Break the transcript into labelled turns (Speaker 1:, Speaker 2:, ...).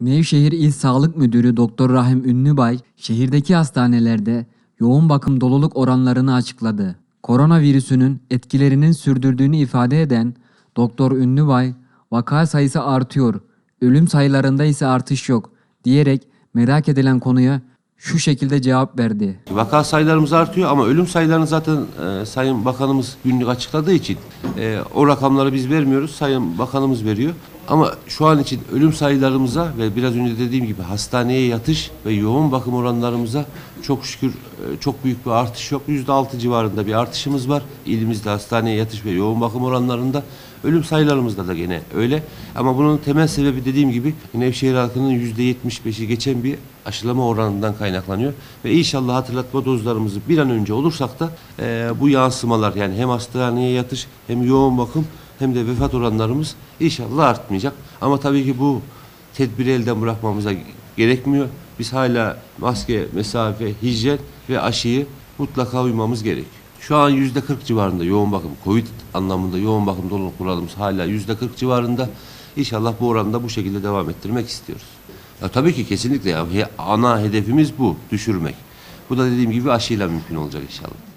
Speaker 1: Nevşehir İl Sağlık Müdürü Doktor Rahim Ünlübay, şehirdeki hastanelerde yoğun bakım doluluk oranlarını açıkladı. Koronavirüsünün etkilerinin sürdürdüğünü ifade eden Doktor Ünlübay, vaka sayısı artıyor, ölüm sayılarında ise artış yok diyerek merak edilen konuya şu şekilde cevap verdi.
Speaker 2: Vaka sayılarımız artıyor ama ölüm sayılarını zaten e, Sayın Bakanımız günlük açıkladığı için e, o rakamları biz vermiyoruz. Sayın Bakanımız veriyor. Ama şu an için ölüm sayılarımıza ve biraz önce dediğim gibi hastaneye yatış ve yoğun bakım oranlarımıza çok şükür e, çok büyük bir artış yok. %6 civarında bir artışımız var. İlimizde hastaneye yatış ve yoğun bakım oranlarında. Ölüm sayılarımızda da gene öyle. Ama bunun temel sebebi dediğim gibi Nevşehir halkının %75'i geçen bir aşılama oranından kaynaklanıyor. Ve inşallah hatırlatma dozlarımızı bir an önce olursak da e, bu yansımalar yani hem hastaneye yatış hem yoğun bakım hem de vefat oranlarımız inşallah artmayacak. Ama tabii ki bu tedbiri elden bırakmamıza gerekmiyor. Biz hala maske, mesafe, hijyen ve aşıyı mutlaka uymamız gerekiyor. Şu an yüzde 40 civarında yoğun bakım, Covid anlamında yoğun bakım doluluk kuralımız hala yüzde 40 civarında. İnşallah bu oranda bu şekilde devam ettirmek istiyoruz. Ya tabii ki kesinlikle ya. Ana hedefimiz bu, düşürmek. Bu da dediğim gibi aşıyla mümkün olacak inşallah.